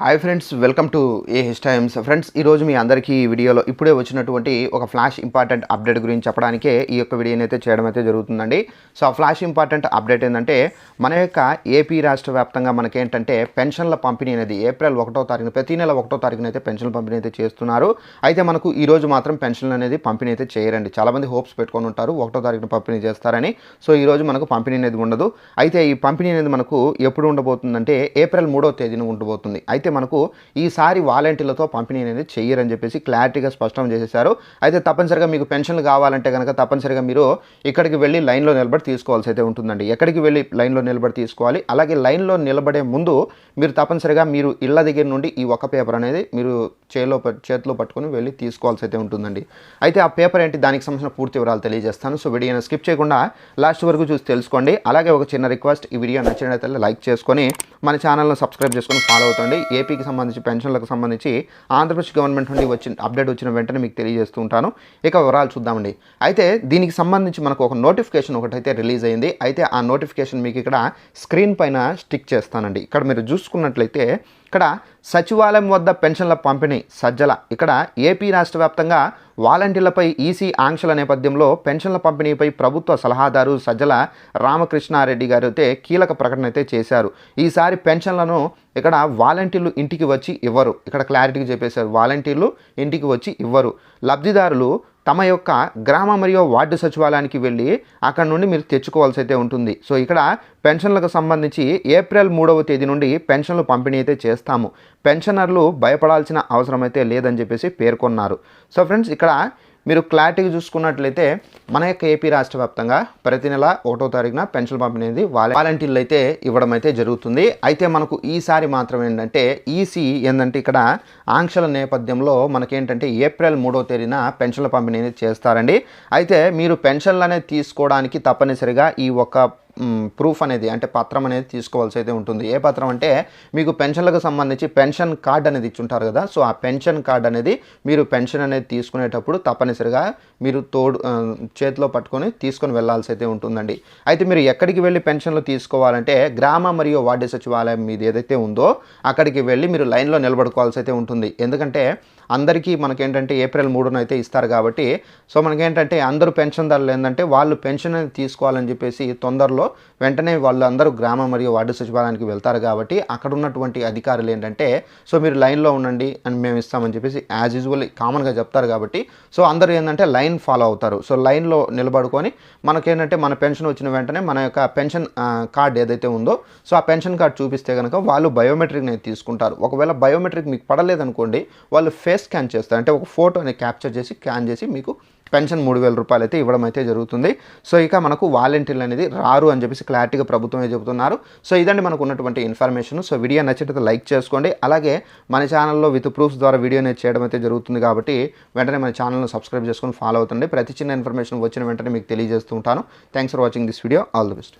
Hi friends welcome to a his times friends ఈరోజు మీ అందరికీ ఈ వీడియోలో ఇప్పుడే వచ్చినటువంటి ఒక ఫ్లాష్ ఇంపార్టెంట్ అప్డేట్ గురించి చెప్పడానికే ఈ యొక్క వీడియోని అయితే చేయడం అయితే జరుగుతుందండి. సో ఆ ఫ్లాష్ ఇంపార్టెంట్ అప్డేట్ ఏంటంటే మన యొక్క ఏపీ రాష్ట్ర వ్యాప్తంగా మనకేంటంటే పెన్షన్ల పంపిణీ అనేది ఏప్రిల్ ఒకటో తారీఖున ప్రతి నెల ఒకటో తారీఖున అయితే పెన్షన్ల పంపిణీ అయితే చేస్తున్నారు. అయితే మనకు ఈ రోజు మాత్రం పెన్షన్లు అనేది పంపిణీ అయితే చేయరండి. చాలామంది హోప్స్ పెట్టుకొని ఉంటారు ఒకటో తారీఖున పంపిణీ చేస్తారని. సో ఈ రోజు మనకు పంపిణీ అనేది ఉండదు. అయితే ఈ పంపిణీ అనేది మనకు ఎప్పుడు ఉండబోతుందంటే ఏప్రిల్ మూడో తేదీన ఉండబోతుంది. అయితే మనకు ఈసారి వాలంటీర్లతో పంపిణీ అనేది చెయ్యరని చెప్పేసి క్లారిటీగా స్పష్టం చేసేశారు. అయితే తప్పనిసరిగా మీకు పెన్షన్లు కావాలంటే కనుక తప్పనిసరిగా మీరు ఇక్కడికి వెళ్ళి లైన్లో నిలబడి తీసుకోవాల్సి అయితే ఉంటుందండి. ఎక్కడికి వెళ్ళి లైన్లో నిలబడి తీసుకోవాలి? అలాగే లైన్లో నిలబడే ముందు మీరు తప్పనిసరిగా మీరు ఇళ్ళ దగ్గర నుండి ఈ ఒక పేపర్ అనేది మీరు చేతిలో చేతిలో పట్టుకొని వెళ్ళి తీసుకోవాల్సి అయితే ఉంటుందండి. అయితే ఆ పేపర్ ఏంటి? దానికి సంబంధించిన పూర్తి వివరాలు తెలియజేస్తాను. సో వీడియోని స్కిప్ చేయకుండా లాస్ట్ వరకు చూసి తెలుసుకోండి. అలాగే ఒక చిన్న రిక్వెస్ట్ ఈ వీడియో నచ్చినట్లయితే లైక్ చేసుకొని మన ఛానల్ను సబ్స్క్రైబ్ చేసుకొని ఫాలో అవుతుంది ఏపీకి సంబంధించి పెన్షన్లకు సంబంధించి ఆంధ్రప్రదేశ్ గవర్నమెంట్ నుండి వచ్చిన అప్డేట్ వచ్చిన వెంటనే మీకు తెలియజేస్తూ ఉంటాను. ఇక వివరాలు చూద్దామండి. అయితే దీనికి సంబంధించి మనకు ఒక నోటిఫికేషన్ ఒకటైతే రిలీజ్ అయింది. అయితే ఆ నోటిఫికేషన్ మీకు ఇక్కడ స్క్రీన్ పైన స్టిక్ చేస్తానండి. ఇక్కడ మీరు చూసుకున్నట్లయితే ఇక్కడ సచివాలయం వద్ద పెన్షన్ల పంపిణీ సజ్జల. ఇక్కడ ఏపీ రాష్ట్ర వ్యాప్తంగా వాలంటీర్లపై ఈసీ ఆంక్షల నేపథ్యంలో పెన్షన్ల పంపిణీపై ప్రభుత్వ సలహాదారు సజ్జల రామకృష్ణారెడ్డి గారు అయితే కీలక ప్రకటన అయితే చేశారు. ఈసారి పెన్షన్లను ఇక్కడ వాలంటీర్లు ఇంటికి వచ్చి ఇవ్వరు. ఇక్కడ క్లారిటీగా చెప్పేశారు. వాలంటీర్లు ఇంటికి వచ్చి ఇవ్వరు. లబ్ధిదారులు తమ యొక్క గ్రామ మరియు వార్డు సచివాలయానికి వెళ్ళి అక్కడ నుండి మీరు తెచ్చుకోవాల్సి అయితే ఉంటుంది. సో ఇక్కడ పెన్షన్లకు సంబంధించి ఏప్రిల్ మూడవ తేదీ నుండి పెన్షన్లు పంపిణీ అయితే చేస్తాము. పెన్షనర్లు భయపడాల్సిన అవసరం అయితే లేదని చెప్పేసి పేర్కొన్నారు. సో ఫ్రెండ్స్ ఇక్కడ మీరు క్లారిటీగా చూసుకున్నట్లయితే మన యొక్క ఏపీ రాష్ట్ర వ్యాప్తంగా ప్రతి నెల ఒకటో తారీఖున పెన్షన్ పంపిణీ అనేది వాలంటీర్లు అయితే ఇవ్వడం అయితే జరుగుతుంది. అయితే మనకు ఈసారి మాత్రం ఏంటంటే ఈసీ ఏంటంటే ఇక్కడ ఆంక్షల నేపథ్యంలో మనకేంటంటే ఏప్రిల్ మూడో తేదీన పెన్షన్ల పంపిణీ అనేది చేస్తారండి. అయితే మీరు పెన్షన్లు అనేది తీసుకోవడానికి తప్పనిసరిగా ఈ ఒక్క ప్రూఫ్ అనేది అంటే పత్రం అనేది తీసుకోవాల్సి అయితే ఉంటుంది. ఏ పత్రం అంటే మీకు పెన్షన్లకు సంబంధించి పెన్షన్ కార్డ్ అనేది ఇచ్చుంటారు కదా సో ఆ పెన్షన్ కార్డ్ అనేది మీరు పెన్షన్ అనేది తీసుకునేటప్పుడు తప్పనిసరిగా మీరు తోడు చేతిలో పట్టుకొని తీసుకొని వెళ్ళాల్సి అయితే ఉంటుందండి. అయితే మీరు ఎక్కడికి వెళ్ళి పెన్షన్లు తీసుకోవాలంటే గ్రామ మరియు వార్డు సచివాలయం మీది ఏదైతే ఉందో అక్కడికి వెళ్ళి మీరు లైన్లో నిలబడుకోవాల్సి అయితే ఉంటుంది. ఎందుకంటే అందరికీ మనకేంటంటే ఏప్రిల్ మూడున అయితే ఇస్తారు కాబట్టి సో మనకేంటంటే అందరూ పెన్షన్దారులు ఏంటంటే వాళ్ళు పెన్షన్ అనేది తీసుకోవాలని చెప్పేసి తొందరలో వెంటనే వాళ్ళందరూ గ్రామం గ్రామ మరియు వార్డు సచివాలయానికి వెళ్తారు కాబట్టి అక్కడ ఉన్నటువంటి అధికారులు ఏంటంటే సో మీరు లైన్లో ఉండండి అని మేము ఇస్తామని చెప్పేసి యాజ్ యూజువల్ కామన్గా చెప్తారు కాబట్టి సో అందరూ ఏంటంటే లైన్ ఫాలో అవుతారు. సో లైన్లో నిలబడుకొని మనకేంటంటే మన పెన్షన్ వచ్చిన వెంటనే మన యొక్క పెన్షన్ కార్డ్ ఏదైతే ఉందో సో ఆ పెన్షన్ కార్డ్ చూపిస్తే కనుక వాళ్ళు బయోమెట్రిక్ అనేది తీసుకుంటారు. ఒకవేళ బయోమెట్రిక్ మీకు పడలేదనుకోండి వాళ్ళు ఫేస్ స్కాన్ చేస్తారు. అంటే ఒక ఫోటోని క్యాప్చర్ చేసి స్కాన్ చేసి మీకు పెన్షన్ మూడు వేల రూపాయలు అయితే ఇవ్వడం అయితే జరుగుతుంది. సో ఇక మనకు వాలంటీర్లు అనేది రారు అని చెప్పేసి క్లారిటీగా ప్రభుత్వమే చెబుతున్నారు. సో ఇదండి మనకు ఉన్నటువంటి ఇన్ఫర్మేషన్. సో వీడియో నచ్చితే లైక్ చేసుకోండి. అలాగే మన ఛానల్లో విత్ ప్రూఫ్స్ ద్వారా వీడియో అనేది చేయడం అయితే జరుగుతుంది కాబట్టి వెంటనే మన ఛానల్ను సబ్స్క్రైబ్ చేసుకొని ఫాలో అవుతుంది ప్రతి చిన్న ఇన్ఫర్మేషన్ వచ్చిన వెంటనే మీకు తెలియజేస్తూ ఉంటాను. Thanks for watching this video all the best